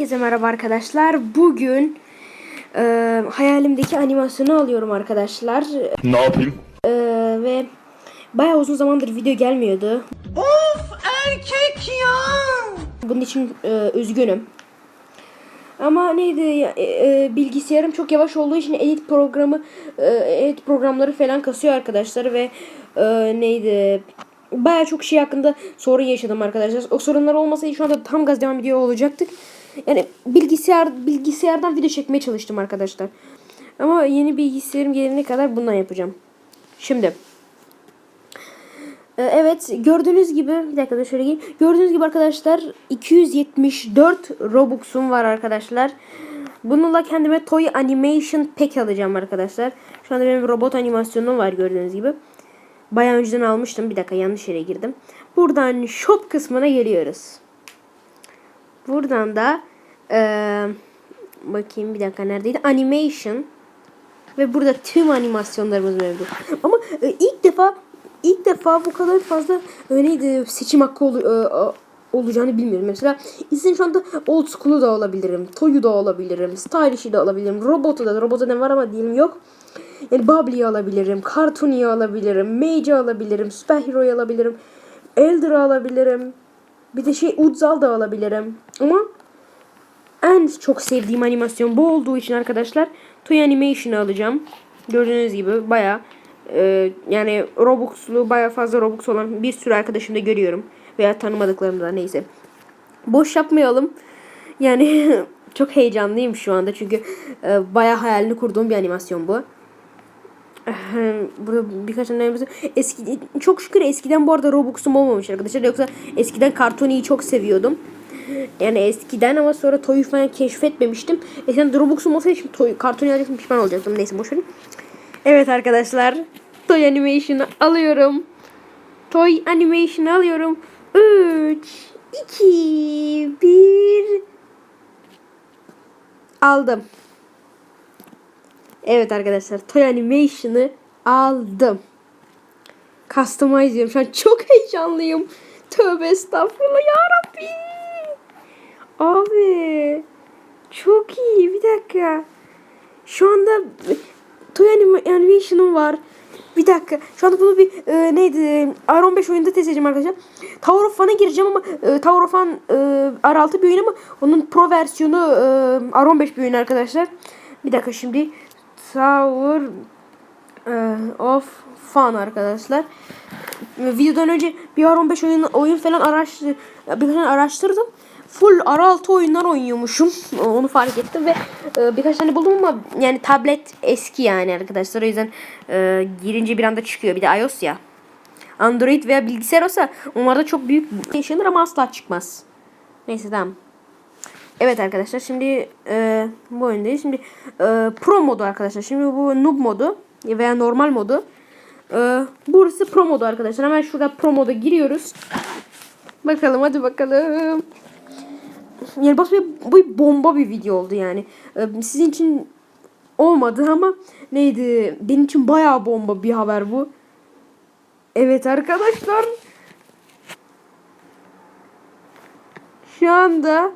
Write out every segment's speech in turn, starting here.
Herkese merhaba arkadaşlar. Bugün e, hayalimdeki animasyonu alıyorum arkadaşlar. Ne yapayım? E, ve bayağı uzun zamandır video gelmiyordu. Of erkek ya. Bunun için e, üzgünüm. Ama neydi ya, e, e, bilgisayarım çok yavaş olduğu için edit programı e, edit programları falan kasıyor arkadaşlar ve e, neydi bayağı çok şey hakkında sorun yaşadım arkadaşlar. O sorunlar olmasaydı şu anda tam gaz devam ediyor olacaktık. Yani bilgisayar bilgisayardan video çekmeye çalıştım arkadaşlar. Ama yeni bilgisayarım gelene kadar bundan yapacağım. Şimdi ee, Evet gördüğünüz gibi bir dakika da şöyle geleyim. Gördüğünüz gibi arkadaşlar 274 Robux'um var arkadaşlar. Bununla kendime Toy Animation Pack alacağım arkadaşlar. Şu anda benim robot animasyonum var gördüğünüz gibi. Bayağı önceden almıştım. Bir dakika yanlış yere girdim. Buradan shop kısmına geliyoruz. Buradan da eee, bakayım bir dakika neredeydi? Animation. Ve burada tüm animasyonlarımız mevcut. Ama e, ilk defa ilk defa bu kadar fazla öyleydi seçim hakkı ol, e, olacağını bilmiyorum. Mesela isim şu anda old school'u da alabilirim. Toy'u da alabilirim. Stylish'i de alabilirim. Robot'u da. Robot'u ne var ama diyelim yok. Yani Bubbly'yi alabilirim. Cartoony'yi alabilirim. Mage'i alabilirim. Superhero'yu alabilirim. Elder'ı alabilirim. Bir de şey Udzal da alabilirim. Ama en çok sevdiğim animasyon bu olduğu için arkadaşlar Toy Animation'ı alacağım. Gördüğünüz gibi baya yani Robux'lu baya fazla Robux olan bir sürü arkadaşım da görüyorum. Veya tanımadıklarım da neyse. Boş yapmayalım. Yani çok heyecanlıyım şu anda çünkü e, baya hayalini kurduğum bir animasyon bu. Burada birkaç tane. Eski, çok şükür eskiden bu arada Robux'um olmamış arkadaşlar. Yoksa eskiden Cartoony'yi çok seviyordum. Yani eskiden ama sonra Toy'u falan keşfetmemiştim. Eskiden de Robux'um olsaydı şimdi Toy, Cartoony alacaktım pişman olacaktım. Neyse boş verin. Evet arkadaşlar. Toy Animation'ı alıyorum. Toy Animation'ı alıyorum. 3, 2, 1. Aldım. Evet arkadaşlar. Toy Animation'ı aldım. Customize diyorum. Şu an çok heyecanlıyım. Tövbe estağfurullah ya Rabbi. Abi. Çok iyi. Bir dakika. Şu anda Toy Anim- Animation'ım var. Bir dakika. Şu anda bunu bir e, neydi? R15 oyunda test edeceğim arkadaşlar. Tower of Fun'a gireceğim ama e, Tower of Fun e, R6 bir oyun ama onun pro versiyonu e, R15 bir oyun arkadaşlar. Bir dakika şimdi Tower e, of Fun arkadaşlar. Videodan önce bir R15 oyun, oyun falan araştır, bir araştırdım. Full R6 oyunlar oynuyormuşum. Onu fark ettim ve e, birkaç tane buldum ama yani tablet eski yani arkadaşlar. O yüzden e, girince bir anda çıkıyor. Bir de iOS ya. Android veya bilgisayar olsa onlarda çok büyük yaşanır ama asla çıkmaz. Neyse tamam. Evet arkadaşlar şimdi e, bu oyundayız. Şimdi e, pro modu arkadaşlar. Şimdi bu noob modu veya normal modu. E, burası pro modu arkadaşlar. Hemen şurada pro moda giriyoruz. Bakalım hadi bakalım. Yani bak bu bomba bir video oldu yani. E, sizin için olmadı ama neydi? Benim için bayağı bomba bir haber bu. Evet arkadaşlar. Şu anda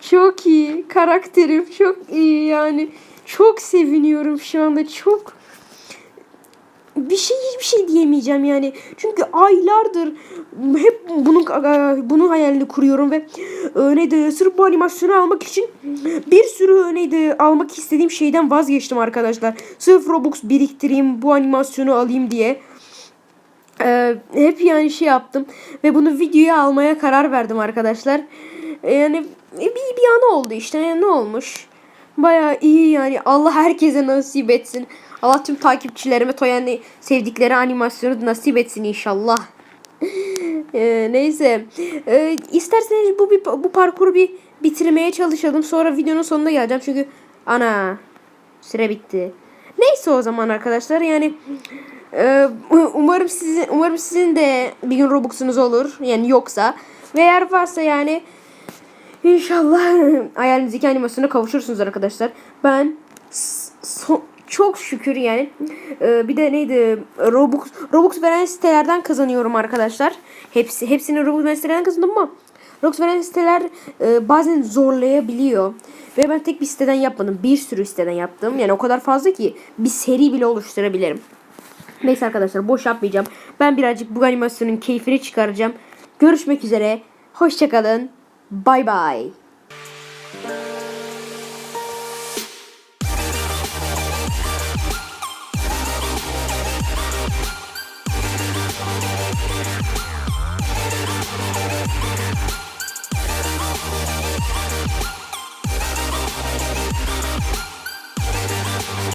çok iyi. Karakterim çok iyi yani. Çok seviniyorum şu anda. Çok bir şey hiçbir şey diyemeyeceğim yani. Çünkü aylardır hep bunun bunun hayalini kuruyorum ve e, neydi sırf bu animasyonu almak için bir sürü neydi almak istediğim şeyden vazgeçtim arkadaşlar. Sırf Robux biriktireyim bu animasyonu alayım diye. Ee, hep yani şey yaptım ve bunu videoya almaya karar verdim arkadaşlar. Ee, yani bir, bir anı oldu işte Yani ne olmuş? Baya iyi yani Allah herkese nasip etsin. Allah tüm takipçilerime Toyan'ı sevdikleri animasyonu nasip etsin inşallah. Ee, neyse. Ee, isterseniz bu bir, bu parkuru bir bitirmeye çalışalım. Sonra videonun sonuna geleceğim. Çünkü ana süre bitti. Neyse o zaman arkadaşlar yani e, umarım sizin umarım sizin de bir gün Robux'unuz olur. Yani yoksa ve eğer varsa yani İnşallah hayalinizdeki animasyona kavuşursunuz arkadaşlar. Ben çok şükür yani e, bir de neydi Robux Robux veren sitelerden kazanıyorum arkadaşlar. Hepsi hepsini Robux veren sitelerden kazandım ama Roblox veren siteler e, bazen zorlayabiliyor. Ve ben tek bir siteden yapmadım. Bir sürü siteden yaptım. Yani o kadar fazla ki bir seri bile oluşturabilirim. Neyse arkadaşlar boş yapmayacağım. Ben birazcık bu animasyonun keyfini çıkaracağım. Görüşmek üzere. Hoşçakalın. Bay bay.